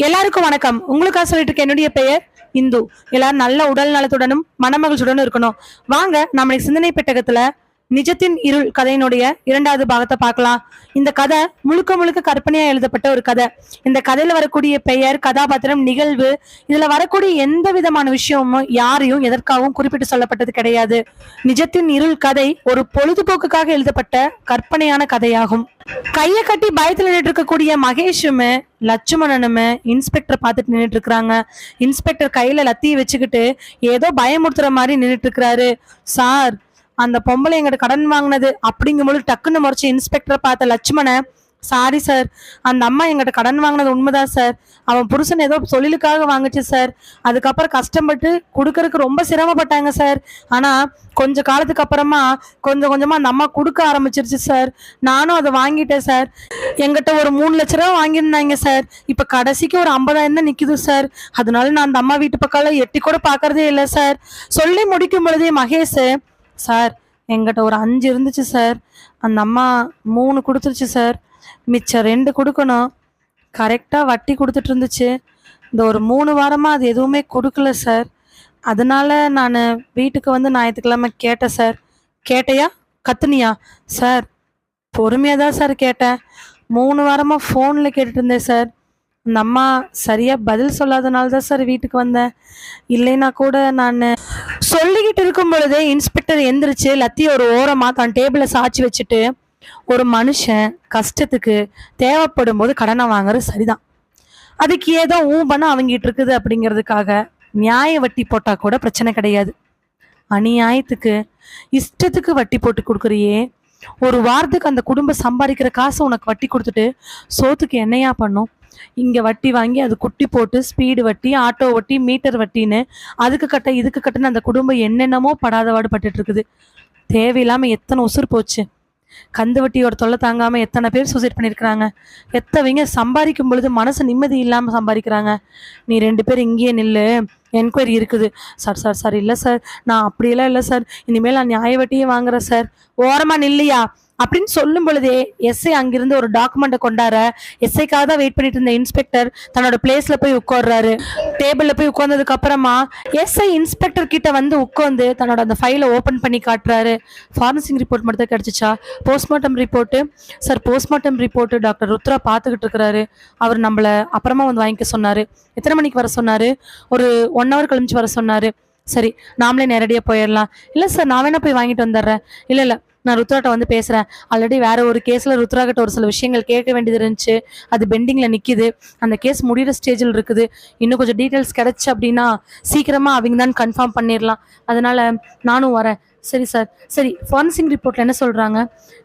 எல்லாருக்கும் வணக்கம். உங்களுக்காக சொல்லிட்டு இருக்க என்னுடைய பெயர் இந்து. எல்லாரும் நல்ல உடல் நலத்துடனும் மனமகிழ்ச்சியுடனும் இருக்கணும். வாங்க நம்மளுடைய சிந்தனை பெட்டகத்துல நிஜத்தின் இருள் கதையினுடைய இரண்டாவது பாகத்தை பார்க்கலாம். இந்த கதை முழுக்க முழுக்க கற்பனையா எழுதப்பட்ட ஒரு கதை. இந்த கதையில வரக்கூடிய பெயர் கதாபாத்திரம் நிகழ்வு இதுல வரக்கூடிய எந்த விதமான விஷயமும் யாரையும் எதற்காகவும் குறிப்பிட்டு சொல்லப்பட்டது கிடையாது. நிஜத்தின் இருள் கதை ஒரு பொழுதுபோக்குக்காக எழுதப்பட்ட கற்பனையான கதையாகும். கைய கட்டி பயத்துல நின்றுட்டு இருக்கக்கூடிய மகேஷும் லட்சுமணனும் இன்ஸ்பெக்டர் பார்த்துட்டு நின்றுட்டு இருக்கிறாங்க. இன்ஸ்பெக்டர் கையில லத்தியை வச்சுக்கிட்டு ஏதோ பயமுறுத்துற மாதிரி நின்றுட்டு இருக்கிறாரு. சார் அந்த பொம்பளை எங்கிட்ட கடன் வாங்கினது அப்படிங்கும்போது டக்குன்னு முறைச்சு இன்ஸ்பெக்டரை பார்த்த லட்சுமணை சாரி சார் அந்த அம்மா எங்கிட்ட கடன் வாங்கினது உண்மைதான் சார் அவன் புருஷன் ஏதோ தொழிலுக்காக வாங்குச்சு சார் அதுக்கப்புறம் கஷ்டப்பட்டு கொடுக்கறதுக்கு ரொம்ப சிரமப்பட்டாங்க சார் ஆனால் கொஞ்ச காலத்துக்கு அப்புறமா கொஞ்சம் கொஞ்சமாக அந்த அம்மா கொடுக்க ஆரம்பிச்சிருச்சு சார் நானும் அதை வாங்கிட்டேன் சார் எங்கிட்ட ஒரு மூணு லட்ச ரூபா வாங்கியிருந்தாங்க சார் இப்போ கடைசிக்கு ஒரு ஐம்பதாயிரம் தான் நிற்கிது சார் அதனால நான் அந்த அம்மா வீட்டு பக்கம் எட்டி கூட பார்க்கறதே இல்லை சார் சொல்லி முடிக்கும் பொழுதே மகேஷ் சார் எங்கிட்ட ஒரு அஞ்சு இருந்துச்சு சார். அந்த அம்மா மூணு கொடுத்துருச்சு சார். மிச்சம் ரெண்டு கொடுக்கணும். கரெக்டாக வட்டி கொடுத்துட்டு இருந்துச்சு. இந்த ஒரு மூணு வாரமாக அது எதுவுமே கொடுக்கல சார். அதனால நான் வீட்டுக்கு வந்து ஞாயிற்றுக்கிழமை கேட்டேன் சார். கேட்டையா? கத்துனியா? சார் பொறுமையாக தான் சார் கேட்டேன். மூணு வாரமாக ஃபோனில் கேட்டுட்டு இருந்தேன் சார். அந்த அம்மா சரியாக பதில் சொல்லாதனால தான் சார் வீட்டுக்கு வந்தேன். இல்லைன்னா கூட நான் சொல்லிக்கிட்டு இருக்கும் பொழுதே இன்ஸ்பெக்டர் எந்திரிச்சு லத்தியை ஒரு ஓரமாக தான் டேபிளை சாய்ச்சி வச்சுட்டு ஒரு மனுஷன் கஷ்டத்துக்கு தேவைப்படும் போது கடனை வாங்குறது சரிதான். அதுக்கு ஏதோ ஊ பண்ண அவங்கிட்டு இருக்குது அப்படிங்கிறதுக்காக நியாய வட்டி போட்டால் கூட பிரச்சனை கிடையாது. அநியாயத்துக்கு இஷ்டத்துக்கு வட்டி போட்டு கொடுக்குறியே. ஒரு வாரத்துக்கு அந்த குடும்பம் சம்பாதிக்கிற காசை உனக்கு வட்டி கொடுத்துட்டு சோத்துக்கு என்னையா பண்ணும்? இங்கே வட்டி வாங்கி அது குட்டி போட்டு ஸ்பீடு வட்டி ஆட்டோ வட்டி மீட்டர் வட்டின்னு அதுக்கு கட்ட இதுக்கு கட்டுன்னு அந்த குடும்பம் என்னென்னமோ படாதவாடு பட்டுட்டு இருக்குது. தேவையில்லாமல் எத்தனை உசுர் போச்சு. கந்து வட்டியோட தொல்லை தாங்காமல் எத்தனை பேர் சூசைட் பண்ணியிருக்கிறாங்க எத்தவங்க சம்பாதிக்கும் பொழுது மனசு நிம்மதி இல்லாமல் சம்பாதிக்கிறாங்க. நீ ரெண்டு பேர் இங்கேயே நில்லு. என்கொயரி இருக்குது. சார் சார் சார் இல்லை சார். நான் அப்படியெல்லாம் இல்லை சார். இனிமேல் நான் நியாய வட்டியே வாங்குறேன் சார். ஓரமாக நில்லையா? அப்படின்னு சொல்லும் பொழுதே எஸ்ஐ அங்கிருந்து ஒரு டாக்குமெண்ட்டை கொண்டார எஸ்ஐக்காக தான் வெயிட் பண்ணிட்டு இருந்த இன்ஸ்பெக்டர் தன்னோட பிளேஸ்ல போய் உட்கார்றாரு. டேபிள்ல போய் உட்கார்ந்ததுக்கு அப்புறமா எஸ்ஐ இன்ஸ்பெக்டர் கிட்ட வந்து உட்காந்து தன்னோட அந்த ஃபைலை ஓபன் பண்ணி காட்டுறாரு. ஃபாரன்சிங் ரிப்போர்ட் மட்டும் தான் கிடைச்சிச்சா? Postmortem report sir postmortem report doctor Rudra பார்த்துக்கிட்டு இருக்கிறாரு. அவர் நம்மள அப்புறமா வந்து வாங்கிக்க சொன்னாரு. எத்தனை மணிக்கு வர சொன்னாரு? ஒரு ஒன் ஹவர் கழிச்சு வர சொன்னாரு. சரி நாமளே நேரடியாக போயிடலாம். இல்லை சார் நான் வேணா போய் வாங்கிட்டு வந்துடுறேன். இல்லை இல்லை நான் ருத்ராட்ட வந்து பேசுகிறேன் ஆல்ரெடி வேற ஒரு கேஸில் ருத்ராகிட்ட ஒரு சில விஷயங்கள் கேட்க வேண்டியது இருந்துச்சு. அது பெண்டிங்கில் நிற்கிது அந்த கேஸ் முடிகிற ஸ்டேஜில் இருக்குது. இன்னும் கொஞ்சம் டீட்டெயில்ஸ் கிடச்சி அப்படின்னா சீக்கிரமாக அவங்க தான் கன்ஃபார்ம் பண்ணிடலாம் அதனால் நானும் வரேன். சரி சார் சரி ஃபாரன்சிக் ரிப்போர்ட்டில் என்ன சொல்கிறாங்க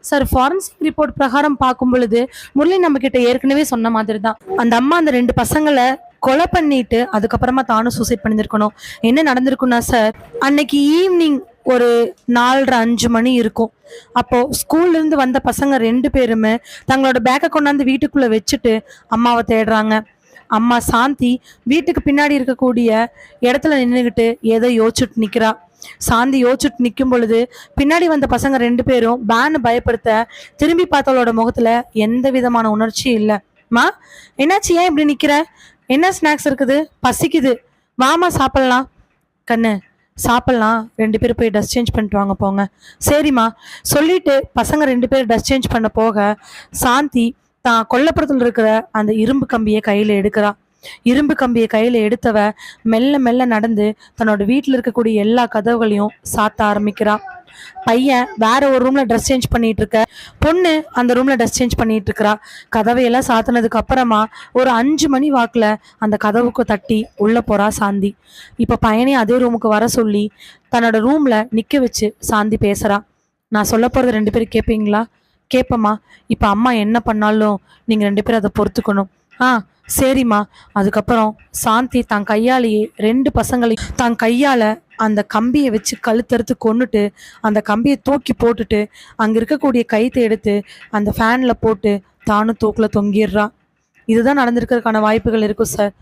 சார் ஃபாரன்சிக் ரிப்போர்ட் பிரகாரம் பார்க்கும் பொழுது முரளி நம்மக்கிட்ட ஏற்கனவே சொன்ன மாதிரி தான். அந்த அம்மா அந்த ரெண்டு பசங்களை கொலை பண்ணிட்டு அதுக்கப்புறமா தானும் சூசைட் பண்ணியிருக்கணும் என்ன நடந்திருக்குன்னா சார் அன்னைக்கு ஈவினிங் ஒரு நாலரை அஞ்சு மணி இருக்கும். அப்போது ஸ்கூல்லேருந்து வந்த பசங்க ரெண்டு பேருமே தங்களோட பேக்கை கொண்டாந்து வீட்டுக்குள்ளே வச்சுட்டு அம்மாவை தேடுறாங்க. அம்மா சாந்தி வீட்டுக்கு பின்னாடி இருக்கக்கூடிய இடத்துல நின்றுக்கிட்டு ஏதோ யோசிச்சுட்டு நிற்கிறா சாந்தி யோசிச்சுட்டு நிற்கும் பொழுது பின்னாடி வந்த பசங்க ரெண்டு பேரும் பேனு பயப்படுத்த திரும்பி பார்த்தவளோட முகத்தில் எந்த விதமான உணர்ச்சியும் இல்லை. மா என்னாச்சு? ஏன் இப்படி நிற்கிற என்ன ஸ்நாக்ஸ் இருக்குது? பசிக்குது. வாமா சாப்பிட்லாம். கண்ணு சாப்பிட்லாம். ரெண்டு பேரும் போய் ட்ரெஸ் சேஞ்ச் பண்ணிட்டு வாங்க போங்க. சரிம்மா. சொல்லிட்டு பசங்க ரெண்டு பேரும் ட்ரெஸ் சேஞ்ச் பண்ண போக சாந்தி தான் கொல்லப்புறத்தில் இருக்கிற அந்த இரும்பு கம்பியை கையில் எடுக்கிறா. இரும்பு கம்பியை கையில் எடுத்தவ மெல்ல மெல்ல நடந்து தன்னோட வீட்டில் இருக்கக்கூடிய எல்லா கதவுகளையும் சாத்த ஆரம்பிக்கிறா. பையன் வேற ஒரு ரூம்ல ட்ரெஸ் சேஞ்ச் பண்ணிட்டு இருக்க பொண்ணு அந்த ரூம்ல ட்ரெஸ் சேஞ்ச் பண்ணிட்டு இருக்கிறா கதவையெல்லாம் சாத்தினதுக்கு அப்புறமா ஒரு அஞ்சு மணி வாக்குல அந்த கதவுக்கு தட்டி உள்ள போறா சாந்தி. இப்ப பையனையும் அதே ரூமுக்கு வர சொல்லி தன்னோட ரூம்ல நிக்க வச்சு சாந்தி பேசுறா. நான் சொல்ல போறது ரெண்டு பேரும் கேட்பீங்களா கேட்பம்மா இப்போ அம்மா என்ன பண்ணாலும் நீங்கள் ரெண்டு பேரும் அதை பொறுத்துக்கணும். ஆ சரிம்மா. அதுக்கப்புறம் சாந்தி தான் கையாலேயே ரெண்டு பசங்களையும் தான் கையால் அந்த கம்பியை வச்சு கழுத்தறுத்து கொண்டுட்டு அந்த கம்பியை தூக்கி போட்டுட்டு அங்கே இருக்கக்கூடிய கைத்தை எடுத்து அந்த ஃபேனில் போட்டு தானும் தூக்கில் தொங்கிடுறா. இதுதான் நடந்திருக்கிறதுக்கான வாய்ப்புகள் இருக்கும் சார்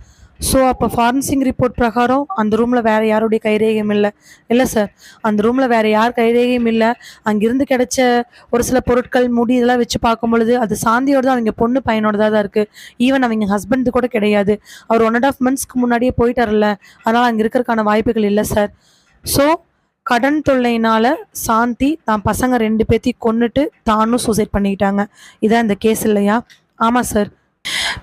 ஸோ அப்போ ஃபாரன்சிங் ரிப்போர்ட் பிரகாரம் அந்த ரூமில் வேறு யாருடைய கைரேகையும் இல்லை. இல்லை சார் அந்த ரூமில் வேறு யார் கைரேகையும் இல்லை. அங்கிருந்து கிடைச்ச ஒரு சில பொருட்கள் முடி இதெல்லாம் வச்சு பார்க்கும் பொழுது அது சாந்தியோட தான் அவங்க பொண்ணு பையனோட தான் இருக்குது ஈவன் அவங்க ஹஸ்பண்ட் கூட கிடையாது. அவர் ஒன் அண்ட் ஆஃப் மந்த்ஸ்க்கு முன்னாடியே போயிட்டார்ல அதனால் அங்கே இருக்கிறதுக்கான வாய்ப்புகள் இல்லை சார் ஸோ கடன் தொல்லையினால் சாந்தி தான் பசங்க ரெண்டு பேர்த்தையும் கொண்டுட்டு தானும் சூசைட் பண்ணிக்கிட்டாங்க. இதான் இந்த கேஸ் இல்லையா? ஆமாம் சார்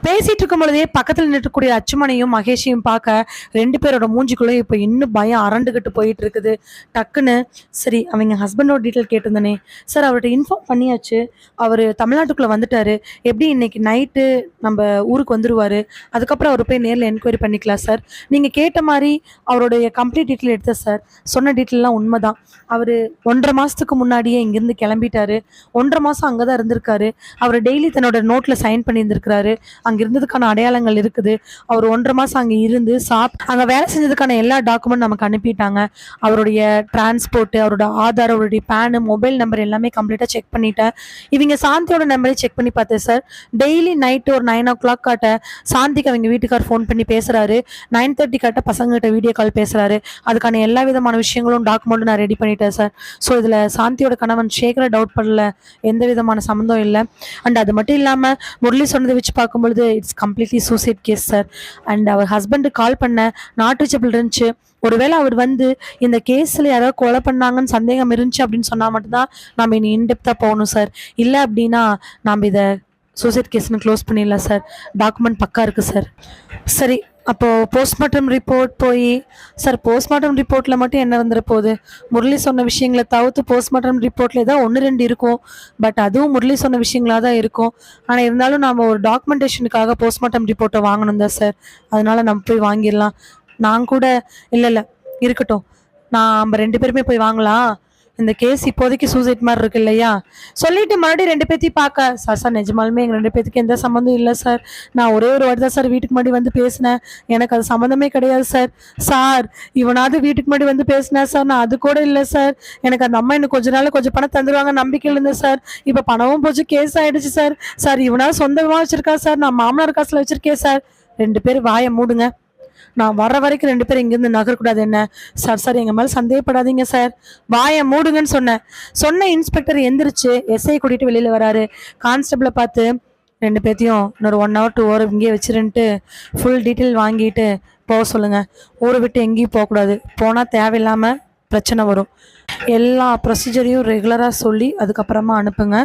பேசிட்டு இருக்கும் பொழுதே பக்கத்தில் நிற்கக்கூடிய அச்சுமனையும் மகேஷையும் பார்க்க ரெண்டு பேரோட மூஞ்சிக்குள்ளே இப்போ இன்னும் பயம் அரண்டுகிட்டு போயிட்டு இருக்குது டக்குன்னு சரி அவங்க ஹஸ்பண்டோட டீட்டெயில் கேட்டிருந்தனே. சார் அவர்கிட்ட இன்ஃபார்ம் பண்ணியாச்சு. அவர் தமிழ்நாட்டுக்குள்ளே வந்துட்டாரு. எப்படி இன்னைக்கு நைட்டு நம்ம ஊருக்கு வந்துடுவார் அதுக்கப்புறம் அவர் போய் நேரில் என்கொயரி பண்ணிக்கலாம் சார் நீங்கள் கேட்ட மாதிரி அவருடைய கம்ப்ளீட் டீட்டெயில் எடுத்தேன் சார் சொன்ன டீட்டெயிலாம் உண்மைதான். அவர் ஒன்றரை மாதத்துக்கு முன்னாடியே இங்கேருந்து கிளம்பிட்டாரு. ஒன்றரை மாதம் அங்கே தான் இருந்திருக்காரு. அவர் டெய்லி தன்னோட நோட்டில் சைன் பண்ணியிருந்திருக்கிறாரு. அங்கே இருந்ததுக்கான அடையாளங்கள் இருக்குது. அவர் ஒன்றரை மாதம் அங்கே இருந்து சாப் அங்கே வேலை செஞ்சதுக்கான எல்லா டாக்குமெண்ட் நமக்கு அனுப்பிட்டாங்க. அவருடைய டிரான்ஸ்போர்ட்டு அவரோட ஆதார் அவருடைய பேனு மொபைல் நம்பர் எல்லாமே கம்ப்ளீட்டாக செக் பண்ணிட்டேன். இவங்க சாந்தியோட நம்பரே செக் பண்ணி பார்த்தேன் சார் டெய்லி நைட்டு ஒரு நைன் ஓ கிளாக் காட்ட சாந்திக்கு அவங்க வீட்டுக்கார் ஃபோன் பண்ணி பேசுகிறாரு நைன் தேர்ட்டி காட்ட பசங்ககிட்ட வீடியோ கால் பேசுகிறாரு அதுக்கான எல்லா விதமான விஷயங்களும் டாக்குமெண்ட்டும் நான் ரெடி பண்ணிட்டேன் சார் ஸோ இதில் சாந்தியோட கணவன் சேகரை டவுட் பண்ணல. எந்த விதமான சம்மந்தம் இல்லை. அண்ட் அது மட்டும் இல்லாமல் முரளி சொன்னதை வச்சு பார்க்கும்போது பொழுது it's completely suicide case sir and our husband call பண்ண நாட் ரீச்சபிள் இருந்துச்சு. ஒருவேளை அவர் வந்து இந்த கேஸில் யாராவது கொலை பண்ணாங்கன்னு சந்தேகம் இருந்துச்சு அப்படின்னு சொன்னால் மட்டும்தான் நம்ம இனி இன்டெப்த்தாக போகணும் சார் இல்லை அப்படின்னா நாம் இதை சூசைட் கேஸ்னு க்ளோஸ் பண்ணிடலாம் சார் டாக்குமெண்ட் பக்கா இருக்குது சார் சரி அப்போது போஸ்ட்மார்ட்டம் ரிப்போர்ட் போய் சார் போஸ்ட்மார்ட்டம் ரிப்போர்ட்டில் மட்டும் என்ன வந்துட போகுது? முரளி சொன்ன விஷயங்களை தவிர்த்து போஸ்ட்மார்ட்டம் ரிப்போர்ட்டில் ஏதாவது ஒன்று ரெண்டு இருக்கும். பட் அதுவும் முரளி சொன்ன விஷயங்களாக தான் இருக்கும். ஆனால் இருந்தாலும் நம்ம ஒரு டாக்குமெண்டேஷனுக்காக போஸ்ட்மார்ட்டம் ரிப்போர்ட்டை வாங்கணும் தான் சார் அதனால் நம்ம போய் வாங்கிடலாம். நான் கூட இல்லை இல்லை இருக்கட்டும். நான் நம்ம ரெண்டு பேருமே போய் வாங்கலாம். இந்த கேஸ் இப்போதைக்கு சூசைட் மாதிரி இருக்கு இல்லையா? சொல்லிட்டு மறுபடியும் ரெண்டு பேர்த்தையும் பார்க்க சார் சார் நிஜமாலுமே எங்கள் ரெண்டு பேத்துக்கு எந்த சம்மந்தம் இல்லை சார். நான் ஒரே ஒரு வாட்டி தான் சார் வீட்டுக்கு முன்னாடி வந்து பேசினேன். எனக்கு அது சம்மந்தமே கிடையாது சார். சார் இவனாவது வீட்டுக்கு முன்னாடி வந்து பேசினேன் சார் நான் அது கூட இல்லை சார். எனக்கு அந்த அம்மா இன்னும் கொஞ்ச நாள் கொஞ்சம் பணம் தந்துருவாங்க நம்பிக்கையில் இருந்தேன் சார். இப்போ பணமும் போச்சு கேஸ் ஆயிடுச்சு சார். சார் இவனாவது சொந்தமாக வச்சிருக்கா சார்? நான் மாமனார் காசில் வச்சிருக்கேன் சார். ரெண்டு பேர் வாயை மூடுங்க. நான் வர வரைக்கும் ரெண்டு பேரும் இங்கேருந்து நகரக்கூடாது என்ன? சார் சார் எங்கள் மேலே சந்தேகப்படாதீங்க சார் வாயை மூடுங்கன்னு சொன்னேன். சொன்ன இன்ஸ்பெக்டர் எந்திரிச்சு எஸ்ஐ கூட்டிகிட்டு வெளியில் வராரு. கான்ஸ்டபிளை பார்த்து ரெண்டு பேர்த்தையும் இன்னொரு ஒன் ஹவர் டூ ஹவர் இங்கேயே வச்சிருன்ட்டு ஃபுல் டீட்டெயில் வாங்கிட்டு போக சொல்லுங்கள் ஊரை விட்டு எங்கேயும் போகக்கூடாது போனால் தேவையில்லாமல் பிரச்சனை வரும். எல்லா ப்ரொசீஜரையும் ரெகுலராக சொல்லி அதுக்கப்புறமா அனுப்புங்க.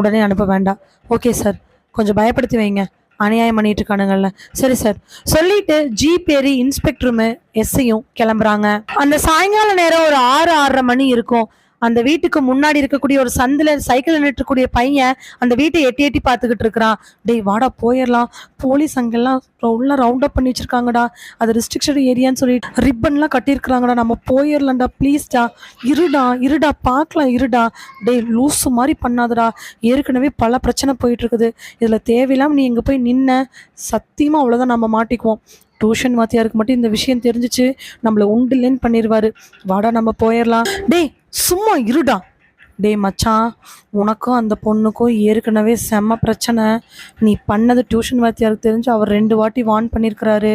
உடனே அனுப்ப வேண்டாம். ஓகே சார் கொஞ்சம் பயப்படுத்தி வைங்க. அநியாயம் பண்ணிட்டு இருக்கானுங்கல்ல சரி சார் சொல்லிட்டு ஜீப் ஏறி இன்ஸ்பெக்டருமே எஸ்ஐயும் கிளம்புறாங்க. அந்த சாயங்கால நேரம் ஒரு ஆறு ஆறரை மணி இருக்கும். அந்த வீட்டுக்கு முன்னாடி இருக்கக்கூடிய ஒரு சந்தில சைக்கிள் நின்றுக்கூடிய பையன் அந்த வீட்டை எட்டி எட்டி பார்த்துக்கிட்டு இருக்கிறான். டேய் வாடா போயிடலாம். போலீஸ் அங்கெல்லாம் உள்ள ரவுண்ட் அப் பண்ணி வச்சிருக்காங்கடா. அது ரிஸ்ட்ரிக்ஷன் ஏரியான்னு சொல்லிட்டு ரிப்பன்லாம் கட்டியிருக்கிறாங்கடா. நம்ம போயிடலாம்டா ப்ளீஸ்டா இருடா இருடா பார்க்கலாம் இருடா. டேய் லூஸு மாதிரி பண்ணாதடா. ஏற்கனவே பல பிரச்சனை போயிட்டு இருக்குது இதில் தேவையில்லாமல் நீ இங்கே போய் நின்ன. சத்தியமாக அவ்வளோதான் நம்ம மாட்டிக்குவோம். டியூஷன் வாத்தியாருக்கு மட்டும் இந்த விஷயம் தெரிஞ்சிச்சு. நம்மளை உண்டு இல்லைன்னு பண்ணிடுவாரு வாடா நம்ம போயிடலாம். டேய் சும்மா இருடா. டேய் மச்சான் உனக்கும் அந்த பொண்ணுக்கும் ஏற்கனவே செம்ம பிரச்சனை. நீ பண்ணது டியூஷன் வாத்தியாருக்கு தெரிஞ்சு அவர் ரெண்டு வாட்டி வார்ன் பண்ணியிருக்கிறாரு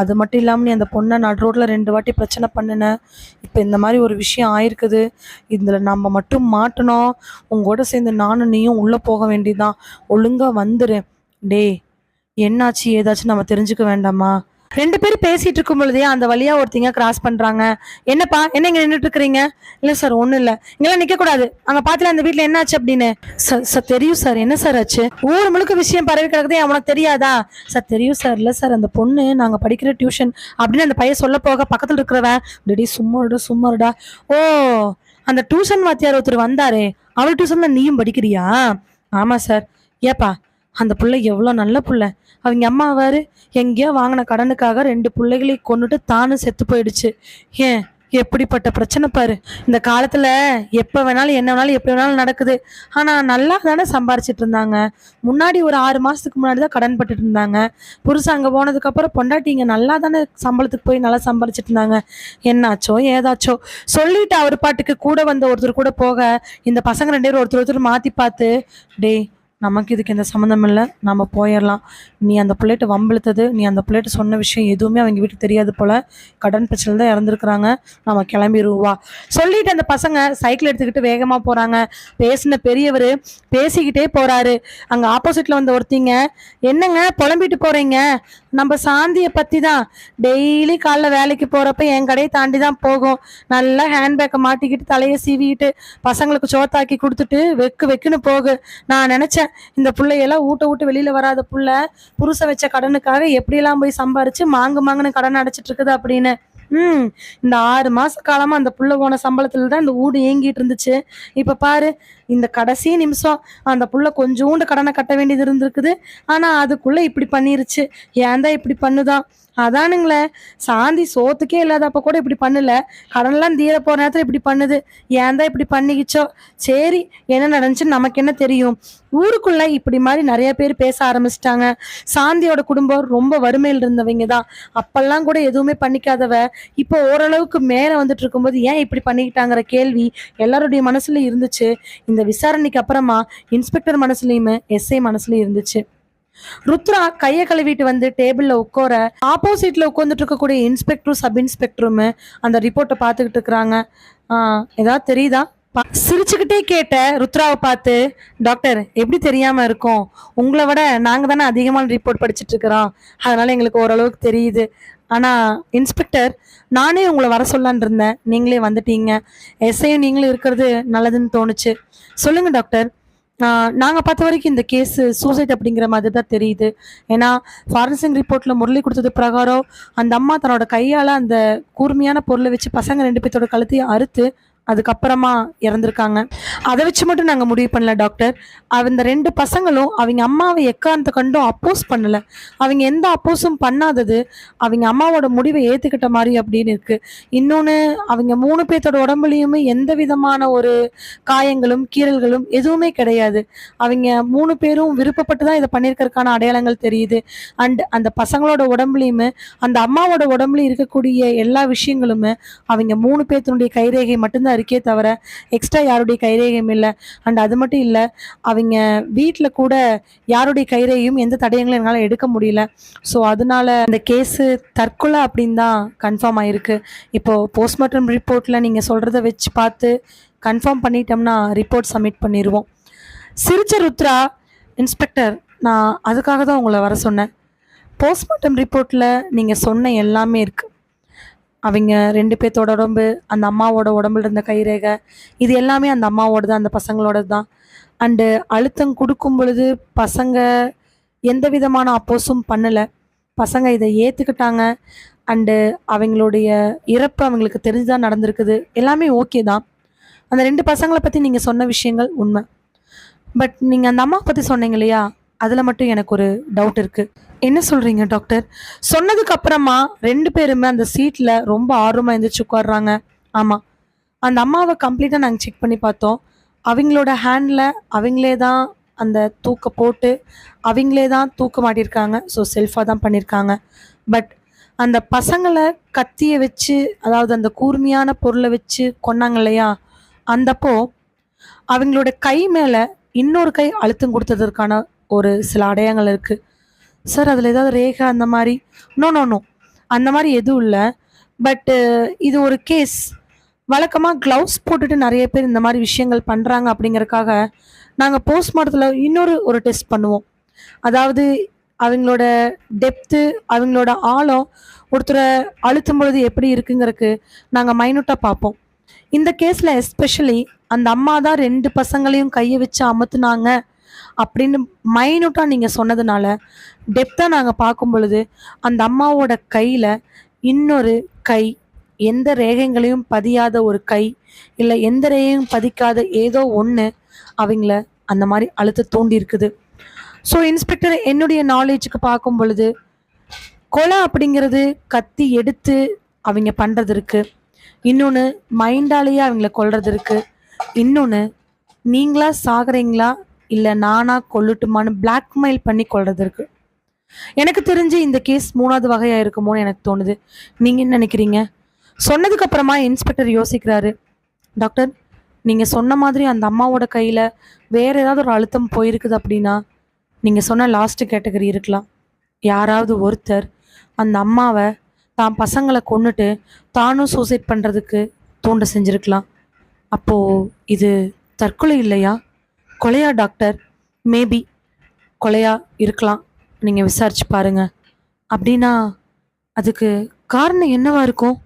அது மட்டும் இல்லாமல் நீ அந்த பொண்ணை நடு ரோட்டில் ரெண்டு வாட்டி பிரச்சனை பண்ணுன. இப்போ இந்த மாதிரி ஒரு விஷயம் ஆயிருக்குது. இதில் நம்ம மட்டும் மாட்டணும். உங்களோட சேர்ந்து நானும் நீயும் உள்ளே போக வேண்டியதுதான். ஒழுங்காக வந்துரு. டேய் என்னாச்சு? ஏதாச்சும் நம்ம தெரிஞ்சுக்க வேண்டாமா? ரெண்டு பேரும் பேசிட்டு இருக்கும் பொழுதே அந்த வழியா ஒருத்தங்க கிராஸ் பண்றாங்க. என்னப்பா என்ன இங்க நின்றுட்டு இருக்கிறீங்க? இல்ல சார் ஒண்ணும் இல்ல. இங்கெல்லாம் நிக்க கூடாது. அங்க பாத்துல அந்த வீட்ல என்னாச்சு அப்படின்னு? சார் சார் தெரியும் சார் என்ன சார் ஆச்சு? ஊர் முழுக்க விஷயம் பரவி கிடக்குது அவனுக்கு தெரியாதா? சார் தெரியும் சார் இல்ல சார் அந்த பொண்ணு நாங்க படிக்கிற டியூஷன் அப்படின்னு அந்த பையன் சொல்ல போக பக்கத்துல இருக்கிறவன் டெடி சும்மாடா சும்மாடா ஓ அந்த டியூஷன் வாத்தியார் ஒருத்தர் வந்தாரே. அவள் டியூஷன்ல நீயும் படிக்கிறியா? ஆமா சார் ஏப்பா அந்த புள்ள எவ்வளோ நல்ல புள்ள? அவங்க அம்மா வேறு எங்கேயோ வாங்கின கடனுக்காக ரெண்டு பிள்ளைகளை கொண்டுட்டு தானும் செத்து போயிடுச்சு. ஏன்? எப்படிப்பட்ட பிரச்சனை பாரு. இந்த காலத்துல எப்ப வேணாலும் என்ன வேணாலும் எப்படி வேணாலும் நடக்குது. ஆனா நல்லா தானே சம்பாரிச்சிட்டு இருந்தாங்க. முன்னாடி ஒரு ஆறு மாசத்துக்கு முன்னாடி தான் கடன் பட்டுட்டு இருந்தாங்க. புருஷன் அங்க போனதுக்கு அப்புறம் பொண்டாட்டி இங்க நல்லா தானே சம்பளத்துக்கு போய் நல்லா சம்பாரிச்சிட்டு இருந்தாங்க. என்னாச்சோ ஏதாச்சோ. சொல்லிட்டு அவர் பாட்டுக்கு கூட வந்த ஒருத்தர் கூட போக இந்த பசங்க ரெண்டு பேரும் ஒருத்தர் ஒருத்தர் மாத்தி பார்த்து டேய் நமக்கு இதுக்கு எந்த சம்மந்தம் இல்லை. நம்ம போயிடலாம் நீ அந்த பிள்ளைகிட்ட வம்பிழுத்தது நீ அந்த பிள்ளைகிட்ட சொன்ன விஷயம் எதுவுமே அவங்க வீட்டுக்கு தெரியாது போல். கடன் பிரச்சனை தான் இறந்துருக்குறாங்க. நம்ம கிளம்பிடுவா சொல்லிட்டு அந்த பசங்க சைக்கிள் எடுத்துக்கிட்டு வேகமாக போகிறாங்க பேசின பெரியவர் பேசிக்கிட்டே போகிறாரு அங்கே ஆப்போசிட்டில் வந்த ஒருத்திங்க என்னங்க புலம்பிட்டு போகிறீங்க நம்ம சாந்தியை பற்றி தான் டெய்லி காலைல வேலைக்கு போகிறப்ப என் கடையை தாண்டி தான் போகும். நல்லா ஹேண்ட்பேக்கை மாட்டிக்கிட்டு தலையை சீவிக்கிட்டு பசங்களுக்கு சோத்தாக்கி கொடுத்துட்டு வெக்கு வெக்குன்னு போகு. நான் நினச்சேன் இந்த பிள்ளையெல்லாம் ஊட்ட விட்டு வெளியில் வராத புள்ள புருஷ வச்ச கடனுக்காக எப்படியெல்லாம் போய் சம்பாரிச்சு மாங்கு மாங்குன்னு கடன் அடைச்சிட்டு இருக்குது அப்படின்னு ம் இந்த ஆறு மாச காலமா அந்த புள்ள போன சம்பளத்துல தான் இந்த வீடு ஏங்கிட்டு இருந்துச்சு. இப்ப பாரு இந்த கடைசி நிமிஷம் அந்த புள்ள கொஞ்சோண்டு கடனை கட்ட வேண்டியது இருந்திருக்குது. ஆனா அதுக்குள்ள இப்படி பண்ணிருச்சு. ஏன் தான் இப்படி பண்ணுதான் அதானுங்களே சாந்தி சோத்துக்கே இல்லாதப்ப கூட இப்படி பண்ணல. கடன்லாம் தீர போற நேரத்துல இப்படி பண்ணுது. ஏன் தான் இப்படி பண்ணிக்கிச்சோ? சரி என்ன நடந்துச்சுன்னு நமக்கு என்ன தெரியும்? ஊருக்குள்ள இப்படி மாதிரி நிறைய பேர் பேச ஆரம்பிச்சிட்டாங்க. சாந்தியோட குடும்பம் ரொம்ப வறுமையில் இருந்தவங்க தான். அப்பெல்லாம் கூட எதுவுமே பண்ணிக்காதவ. இப்போ ஓரளவுக்கு மேலே வந்துட்டு இருக்கும்போது ஏன் இப்படி பண்ணிக்கிட்டாங்கிற கேள்வி எல்லாருடைய மனசுல இருந்துச்சு. இந்த விசாரணைக்கு அப்புறமா இன்ஸ்பெக்டர் மனசுலயுமே எஸ்ஐ மனசுலயும் இருந்துச்சு. ருத்ரா கையை கழுவிட்டு வந்து டேபிள்ல உட்கார ஆப்போசிட்ல உட்காந்துட்டு இருக்கக்கூடிய இன்ஸ்பெக்டரும் சப் இன்ஸ்பெக்டரும் அந்த ரிப்போர்ட்டை பார்த்துக்கிட்டு இருக்கிறாங்க. ஏதாவது தெரியுதா? பா- சிரிச்சுக்கிட்டே கேட்ட ருத்ராவை பார்த்து டாக்டர் எப்படி தெரியாம இருக்கும்? உங்களை விட நாங்க தானே அதிகமான ரிப்போர்ட் படிச்சுட்டு இருக்கிறோம். அதனால எங்களுக்கு ஓரளவுக்கு தெரியுது. ஆனால் இன்ஸ்பெக்டர் நானே உங்களை வர சொல்லான் இருந்தேன். நீங்களே வந்துட்டீங்க. எஸ்ஐயும் நீங்களும் இருக்கிறது நல்லதுன்னு தோணுச்சு. சொல்லுங்கள் டாக்டர். நாங்கள் பார்த்த வரைக்கும் இந்த கேஸ் சூசைட் அப்படிங்கிற மாதிரி தான் தெரியுது. ஏன்னா ஃபாரன்சிங் ரிப்போர்ட்டில் முரளி கொடுத்தது பிரகாரம் அந்த அம்மா தன்னோட கையால் அந்த கூர்மையான பொருளை வச்சு பசங்க ரெண்டு பேர்த்தோட கழுத்தையும் அறுத்து அதுக்கப்புறமா இறந்துருக்காங்க. அதை வச்சு மட்டும் நாங்கள் முடிவு பண்ணல டாக்டர் அந்த ரெண்டு பசங்களும் அவங்க அம்மாவை எக்காந்த கண்டும் அப்போஸ் பண்ணல. அவங்க எந்த அப்போஸும் பண்ணாதது அவங்க அம்மாவோட முடிவை ஏற்றுக்கிட்ட மாதிரி அப்படின்னு இருக்குது இன்னொன்று அவங்க மூணு பேர்த்தோட உடம்புலையுமே எந்த விதமான ஒரு காயங்களும் கீறல்களும் எதுவுமே கிடையாது. அவங்க மூணு பேரும் விருப்பப்பட்டு தான் இதை பண்ணியிருக்கிறதுக்கான அடையாளங்கள் தெரியுது. அண்ட் அந்த பசங்களோட உடம்புலையுமே அந்த அம்மாவோட உடம்புலையும் இருக்கக்கூடிய எல்லா விஷயங்களுமே அவங்க மூணு பேர்த்தினுடைய கைரேகை மட்டும்தான் இருக்கே தவிர எக்ஸ்ட்ரா யாருடைய கைரேகையும் இல்லை. அண்ட் அது மட்டும் இல்லை அவங்க வீட்டில் கூட யாருடைய கைரேகையும் எந்த தடயங்களும் என்னால் எடுக்க முடியல. ஸோ அதனால இந்த கேஸு தற்கொலை அப்படின்னு தான் கன்ஃபார்ம் ஆயிருக்கு. இப்போது போஸ்ட்மார்ட்டம் ரிப்போர்ட்டில் நீங்கள் சொல்கிறத வச்சு பார்த்து கன்ஃபார்ம் பண்ணிட்டோம்னா ரிப்போர்ட் சப்மிட் பண்ணிடுவோம் சிரிச்ச ருத்ரா இன்ஸ்பெக்டர் நான் அதுக்காக தான் உங்களை வர சொன்னேன். போஸ்ட்மார்ட்டம் ரிப்போர்ட்டில் நீங்கள் சொன்ன எல்லாமே இருக்குது அவங்க ரெண்டு பேர்த்தோட உடம்பு அந்த அம்மாவோட உடம்புல இருந்த கைரேகை இது எல்லாமே அந்த அம்மாவோட தான் அந்த பசங்களோட தான் அண்டு அழுத்தம் கொடுக்கும் பொழுது பசங்க எந்த விதமான அப்போஸும் பண்ணலை. பசங்க இதை ஏற்றுக்கிட்டாங்க அண்டு அவங்களுடைய இறப்பு அவங்களுக்கு தெரிஞ்சுதான் நடந்திருக்குது. எல்லாமே ஓகே தான். அந்த ரெண்டு பசங்களை பற்றி நீங்கள் சொன்ன விஷயங்கள் உண்மை. பட் நீங்கள் அந்த அம்மா பற்றி சொன்னீங்க இல்லையா? அதில் மட்டும் எனக்கு ஒரு டவுட் இருக்குது என்ன சொல்கிறீங்க டாக்டர் சொன்னதுக்கு அப்புறமா ரெண்டு பேருமே அந்த சீட்டில் ரொம்ப ஆர்வமாக எழுந்திரிச்சு உட்காடுறாங்க ஆமாம் அந்த அம்மாவை கம்ப்ளீட்டாக நாங்கள் செக் பண்ணி பார்த்தோம். அவங்களோட ஹேண்டில் அவங்களே தான் அந்த தூக்க போட்டு அவங்களே தான் தூக்க மாட்டியிருக்காங்க. ஸோ செல்ஃபாக தான் பண்ணியிருக்காங்க. பட் அந்த பசங்களை கத்தியை வச்சு அதாவது அந்த கூர்மையான பொருளை வச்சு கொன்னாங்க இல்லையா? அந்தப்போ அவங்களோட கை மேலே இன்னொரு கை அழுத்தம் கொடுத்ததற்கான ஒரு சில அடையாளங்கள் இருக்குது சார் அதில் ஏதாவது ரேகா அந்த மாதிரி? நோ நோ நோ அந்த மாதிரி எதுவும் இல்லை. பட்டு இது ஒரு கேஸ் வழக்கமாக க்ளவுஸ் போட்டுட்டு நிறைய பேர் இந்த மாதிரி விஷயங்கள் பண்ணுறாங்க அப்படிங்கிறக்காக நாங்கள் போஸ்ட்மார்ட்டத்தில் இன்னொரு ஒரு டெஸ்ட் பண்ணுவோம். அதாவது அவங்களோட டெப்த்து அவங்களோட ஆழம் ஒருத்தரை அழுத்தும் பொழுது எப்படி இருக்குங்கிறதுக்கு நாங்கள் மைனூட்டாக பார்ப்போம். இந்த கேஸில் எஸ்பெஷலி அந்த அம்மா தான் ரெண்டு பசங்களையும் கையை வச்சு அமர்த்துனாங்க அப்படின்னு மைனூட்டாக நீங்கள் சொன்னதுனால டெப்த்தாக நாங்கள் பார்க்கும் பொழுது அந்த அம்மாவோட கையில் இன்னொரு கை எந்த ரேகைங்களையும் பதியாத ஒரு கை இல்லை எந்த ரேகையும் பதிக்காத ஏதோ ஒன்று அவங்கள அந்த மாதிரி அழுத்த தூண்டி இருக்குது. ஸோ இன்ஸ்பெக்டர் என்னுடைய நாலேஜுக்கு பார்க்கும் பொழுது கொலை அப்படிங்கிறது கத்தி எடுத்து அவங்க பண்ணுறது இருக்குது இன்னொன்று மைண்டாலேயே அவங்கள கொல்றது இருக்குது இன்னொன்று நீங்களா சாகுறீங்களா? இல்லை நானா கொல்லட்டுமான்னு பிளாக்மெயில் பண்ணி கொள்றது இருக்கு. எனக்கு தெரிஞ்சு இந்த கேஸ் மூணாவது வகையாக இருக்குமோன்னு எனக்கு தோணுது. நீங்கள் என்ன நினைக்கிறீங்க? சொன்னதுக்கு அப்புறமா இன்ஸ்பெக்டர் யோசிக்கிறாரு. டாக்டர் நீங்கள் சொன்ன மாதிரி அந்த அம்மாவோட கையில் வேற ஏதாவது ஒரு அழுத்தம் போயிருக்குது அப்படின்னா நீங்கள் சொன்ன லாஸ்ட் கேட்டகரி இருக்கலாம். யாராவது ஒருத்தர் அந்த அம்மாவை தான் பசங்களை கொண்டுட்டு தானும் சூசைட் பண்ணுறதுக்கு தூண்ட செஞ்சுருக்கலாம். அப்போது இது தற்கொலை இல்லையா? கொலையா டாக்டர்? மேபி கொலையா இருக்கலாம். நீங்கள் விசாரிச்சு பாருங்க. அப்படின்னா அதுக்கு காரணம் என்னவா இருக்கும்?